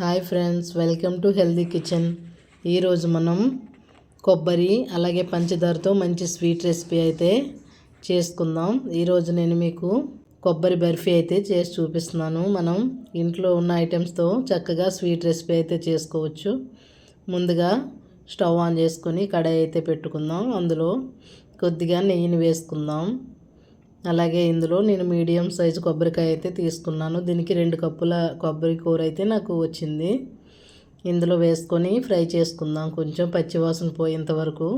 Hi friends welcome to healthy kitchen. ఈరోజు మనం కొబ్బరి అలాగే పంచదారతో మంచి స్వీట్ రెసిపీ అయితే చేసుకుందాం. ఈరోజు నేను మీకు కొబ్బరి బర్ఫీ అయితే చేసి చూపిస్తున్నాను. మనం ఇంట్లో ఉన్న ఐటమ్స్తో చక్కగా స్వీట్ రెసిపీ అయితే చేసుకోవచ్చు. ముందుగా స్టవ్ ఆన్ చేసుకొని కడాయి అయితే పెట్టుకుందాం. అందులో కొద్దిగా నెయ్యిని వేసుకుందాం. అలాగే ఇందులో నేను మీడియం సైజు కొబ్బరికాయ అయితే తీసుకున్నాను. దీనికి రెండు కప్పుల కొబ్బరి కూర అయితే నాకు వచ్చింది. ఇందులో వేసుకొని ఫ్రై చేసుకుందాం కొంచెం పచ్చివాసన పోయేంత వరకు.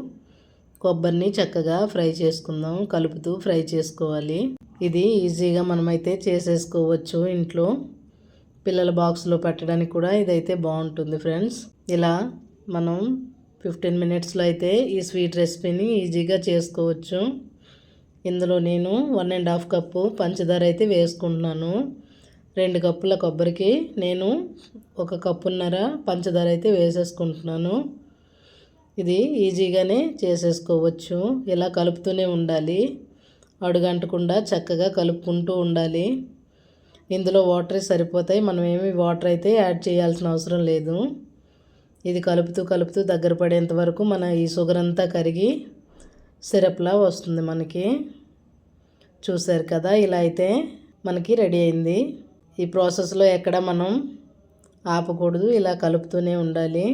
కొబ్బరిని చక్కగా ఫ్రై చేసుకుందాం కలుపుతూ ఫ్రై చేసుకోవాలి. ఇది ఈజీగా మనమైతే చేసేసుకోవచ్చు ఇంట్లో. పిల్లల బాక్స్లో పెట్టడానికి కూడా ఇదైతే బాగుంటుంది ఫ్రెండ్స్. ఇలా మనం ఫిఫ్టీన్ మినిట్స్లో అయితే ఈ స్వీట్ రెసిపీని ఈజీగా చేసుకోవచ్చు. ఇందులో నేను వన్ అండ్ హాఫ్ కప్పు పంచదార అయితే వేసుకుంటున్నాను. రెండు కప్పుల కొబ్బరికి నేను ఒక కప్పున్నర పంచదార అయితే వేసేసుకుంటున్నాను. ఇది ఈజీగానే చేసేసుకోవచ్చు. ఇలా కలుపుతూనే ఉండాలి. అడుగంటకుండా చక్కగా కలుపుకుంటూ ఉండాలి. ఇందులో వాటర్ సరిపోతాయి. మనం ఏమి వాటర్ అయితే యాడ్ చేయాల్సిన అవసరం లేదు. ఇది కలుపుతూ కలుపుతూ దగ్గర పడేంత వరకు మన ఈ షుగర్ అంతా కరిగి సిరప్లా వస్తుంది మనకి. చూసారు కదా ఇలా అయితే మనకి రెడీ అయింది. ఈ ప్రాసెస్లో ఎక్కడ మనం ఆపకూడదు ఇలా కలుపుతూనే ఉండాలి.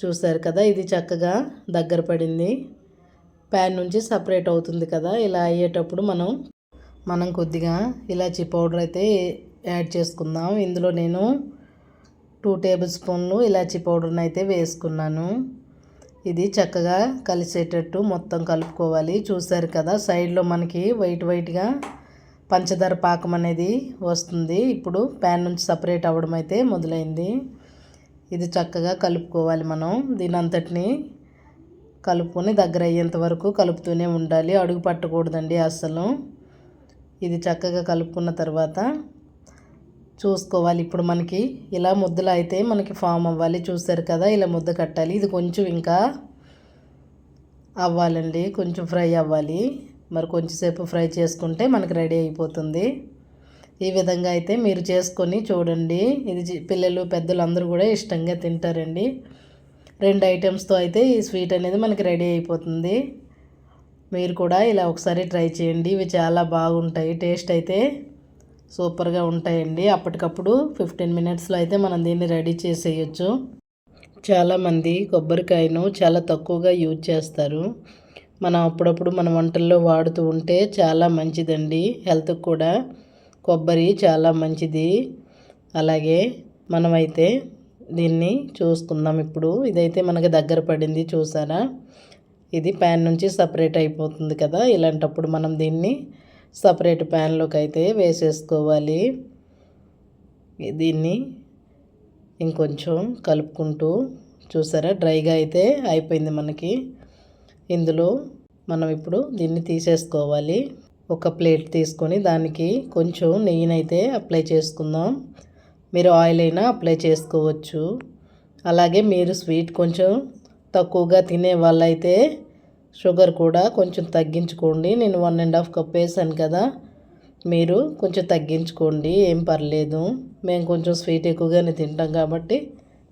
చూసారు కదా ఇది చక్కగా దగ్గర పడింది. ప్యాన్ నుంచి సపరేట్ అవుతుంది కదా ఇలా అయ్యేటప్పుడు మనం మనం కొద్దిగా ఇలాచీ పౌడర్ అయితే యాడ్ చేసుకుందాం. ఇందులో నేను టూ టేబుల్ స్పూన్లు ఇలాచీ పౌడర్ని అయితే వేసుకున్నాను. ఇది చక్కగా కలిసేటట్టు మొత్తం కలుపుకోవాలి. చూసారు కదా సైడ్లో మనకి వైట్ వైట్గా పంచదార పాకం అనేది వస్తుంది. ఇప్పుడు ప్యాన్ నుంచి సపరేట్ అవ్వడం అయితే మొదలైంది. ఇది చక్కగా కలుపుకోవాలి మనం. దీని అంతటిని కలుపుకొని దగ్గర అయ్యేంత వరకు కలుపుతూనే ఉండాలి. అడుగు పట్టకూడదండి అస్సలు. ఇది చక్కగా కలుపుకున్న తర్వాత చూసుకోవాలి. ఇప్పుడు మనకి ఇలా ముద్దలు అయితే మనకి ఫామ్ అవ్వాలి. చూసారు కదా ఇలా ముద్ద కట్టాలి. ఇది కొంచెం ఇంకా అవ్వాలండి. కొంచెం ఫ్రై అవ్వాలి. మరి కొంచెంసేపు ఫ్రై చేసుకుంటే మనకి రెడీ అయిపోతుంది. ఈ విధంగా అయితే మీరు చేసుకొని చూడండి. ఇది పిల్లలు పెద్దలు అందరూ కూడా ఇష్టంగా తింటారండి. రెండు ఐటమ్స్తో అయితే ఈ స్వీట్ అనేది మనకి రెడీ అయిపోతుంది. మీరు కూడా ఇలా ఒకసారి ట్రై చేయండి. ఇవి చాలా బాగుంటాయి. టేస్ట్ అయితే సూపర్గా ఉంటాయండి. అప్పటికప్పుడు ఫిఫ్టీన్ మినిట్స్లో అయితే మనం దీన్ని రెడీ చేసేయచ్చు. చాలామంది కొబ్బరికాయను చాలా తక్కువగా యూజ్ చేస్తారు. మనం అప్పుడప్పుడు మన వంటల్లో వాడుతూ ఉంటే చాలా మంచిదండి. హెల్త్కి కూడా కొబ్బరి చాలా మంచిది. అలాగే మనమైతే దీన్ని చూసుకుందాం ఇప్పుడు. ఇదైతే మనకి దగ్గర పడింది చూసారా? ఇది ప్యాన్ నుంచి సపరేట్ అయిపోతుంది కదా. ఇలాంటప్పుడు మనం దీన్ని సపరేట్ ప్యాన్లోకి అయితే వేసేసుకోవాలి. దీన్ని ఇంకొంచెం కలుపుకుంటూ చూసారా? డ్రైగా అయితే అయిపోయింది మనకి. ఇందులో మనం ఇప్పుడు దీన్ని తీసేసుకోవాలి. ఒక ప్లేట్ తీసుకొని దానికి కొంచెం నెయ్యినైతే అప్లై చేసుకుందాం. మీరు ఆయిల్ అయినా అప్లై చేసుకోవచ్చు. అలాగే మీరు స్వీట్ కొంచెం తక్కువగా తినే వాళ్ళైతే షుగర్ కూడా కొంచెం తగ్గించుకోండి. నేను వన్ అండ్ హాఫ్ కప్ వేసాను కదా. మీరు కొంచెం తగ్గించుకోండి. ఏం పర్లేదు. మేము కొంచెం స్వీట్ ఎక్కువగానే తింటాం కాబట్టి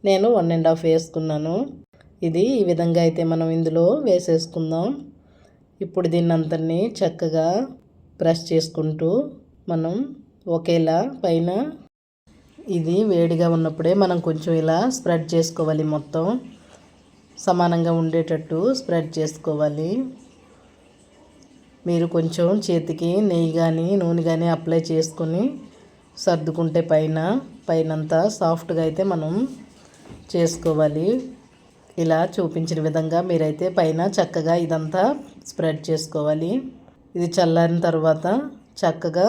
నేను వన్ అండ్ హాఫ్ వేసుకున్నాను. ఇది ఈ విధంగా అయితే మనం ఇందులో వేసేసుకుందాం. ఇప్పుడు దీన్ని అంతని చక్కగా బ్రష్ చేసుకుంటూ మనం ఒకేలా పైన ఇది వేడిగా ఉన్నప్పుడే మనం కొంచెం ఇలా స్ప్రెడ్ చేసుకోవాలి మొత్తం. సమానంగా ఉండేటట్టు స్ప్రెడ్ చేసుకోవాలి. మీరు కొంచెం చేతికి నెయ్యి కానీ నూనె కానీ అప్లై చేసుకొని సర్దుకుంటే పైన పైనంతా సాఫ్ట్గా అయితే మనం చేసుకోవాలి. ఇలా చూపించిన విధంగా మీరైతే పైన చక్కగా ఇదంతా స్ప్రెడ్ చేసుకోవాలి. ఇది చల్లారిన తర్వాత చక్కగా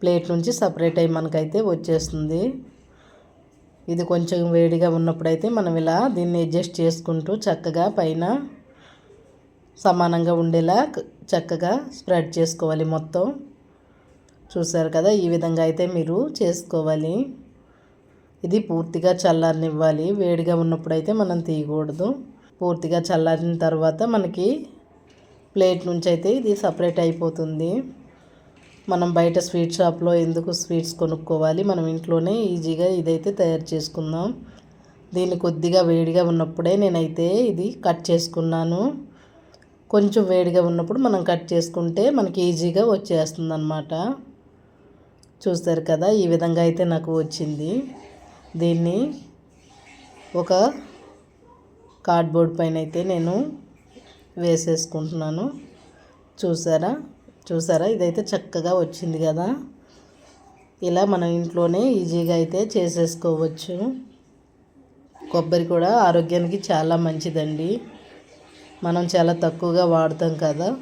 ప్లేట్ నుంచి సపరేట్ అయ్యి మనకైతే వచ్చేస్తుంది. ఇది కొంచెం వేడిగా ఉన్నప్పుడైతే మనం ఇలా దీన్ని అడ్జస్ట్ చేసుకుంటూ చక్కగా పైన సమానంగా ఉండేలా చక్కగా స్ప్రెడ్ చేసుకోవాలి మొత్తం. చూసారు కదా ఈ విధంగా అయితే మీరు చేసుకోవాలి. ఇది పూర్తిగా చల్లారనివ్వాలి. వేడిగా ఉన్నప్పుడైతే మనం తీయకూడదు. పూర్తిగా చల్లారిన తర్వాత మనకి ప్లేట్ నుంచి అయితే ఇది సపరేట్ అయిపోతుంది. మనం బయట స్వీట్ షాప్లో ఎందుకు స్వీట్స్ కొనుక్కోవాలి? మనం ఇంట్లోనే ఈజీగా ఇదైతే తయారు చేసుకుందాం. దీన్ని కొద్దిగా వేడిగా ఉన్నప్పుడే నేనైతే ఇది కట్ చేసుకున్నాను. కొంచెం వేడిగా ఉన్నప్పుడు మనం కట్ చేసుకుంటే మనకి ఈజీగా వచ్చేస్తుంది అనమాట చూస్తారు కదా ఈ విధంగా అయితే నాకు వచ్చింది. దీన్ని ఒక కార్డ్బోర్డ్ పైన అయితే నేను వేసేసుకుంటున్నాను. చూసారా? చూసారా? ఇదైతే చక్కగా వచ్చింది కదా? ఇలా మనం ఇంట్లోనే ఈజీగా అయితే చేసేసుకోవచ్చు. కొబ్బరి కూడా ఆరోగ్యానికి చాలా మంచిదండి. మనం చాలా తక్కువగా వాడతాం కదా?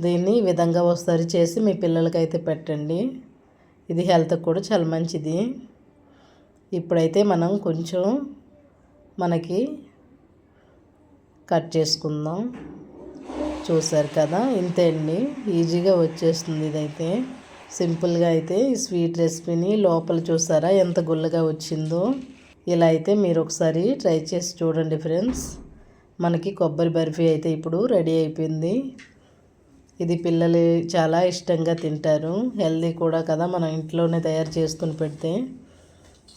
దీన్ని ఈ విధంగా ఒకసారి చేసి మీ పిల్లలకైతే పెట్టండి. ఇది హెల్త్కి కూడా చాలా మంచిది. ఇప్పుడైతే మనం కొంచెం మనకి కట్ చేసుకుందాం. చూసారు కదా ఇంతే అండి. ఈజీగా వచ్చేస్తుంది ఇదైతే. సింపుల్గా అయితే ఈ స్వీట్ రెసిపీని లోపల చూసారా ఎంత గుల్లగా వచ్చిందో. ఇలా అయితే మీరు ఒకసారి ట్రై చేసి చూడండి ఫ్రెండ్స్. మనకి కొబ్బరి బర్ఫీ అయితే ఇప్పుడు రెడీ అయిపోయింది. ఇది పిల్లలు చాలా ఇష్టంగా తింటారు. హెల్దీ కూడా కదా మనం ఇంట్లోనే తయారు చేసుకుని పెడితే.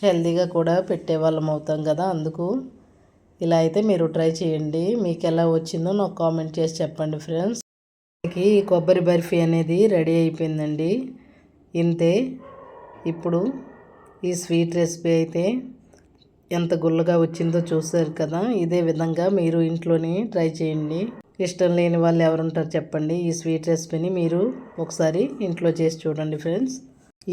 హెల్దీగా కూడా పెట్టేవాళ్ళం అవుతాం కదా అందుకు. ఇలా అయితే మీరు ట్రై చేయండి. మీకు ఎలా వచ్చిందో నాకు కామెంట్ చేసి చెప్పండి ఫ్రెండ్స్. మనకి ఈ కొబ్బరి బర్ఫీ అనేది రెడీ అయిపోయిందండి. ఇంతే. ఇప్పుడు ఈ స్వీట్ రెసిపీ అయితే ఎంత గుల్లగా వచ్చిందో చూసారు కదా. ఇదే విధంగా మీరు ఇంట్లోనే ట్రై చేయండి. ఇష్టం లేని వాళ్ళు ఎవరుంటారు చెప్పండి. ఈ స్వీట్ రెసిపీని మీరు ఒకసారి ఇంట్లో చేసి చూడండి ఫ్రెండ్స్.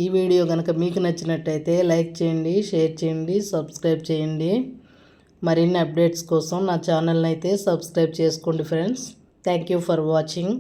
ఈ వీడియో కనుక మీకు నచ్చినట్టయితే లైక్ చేయండి షేర్ చేయండి సబ్స్క్రైబ్ చేయండి. మరిన్ని అప్డేట్స్ కోసం నా ఛానల్ని అయితే సబ్స్క్రైబ్ చేసుకోండి friends. Thank you for watching.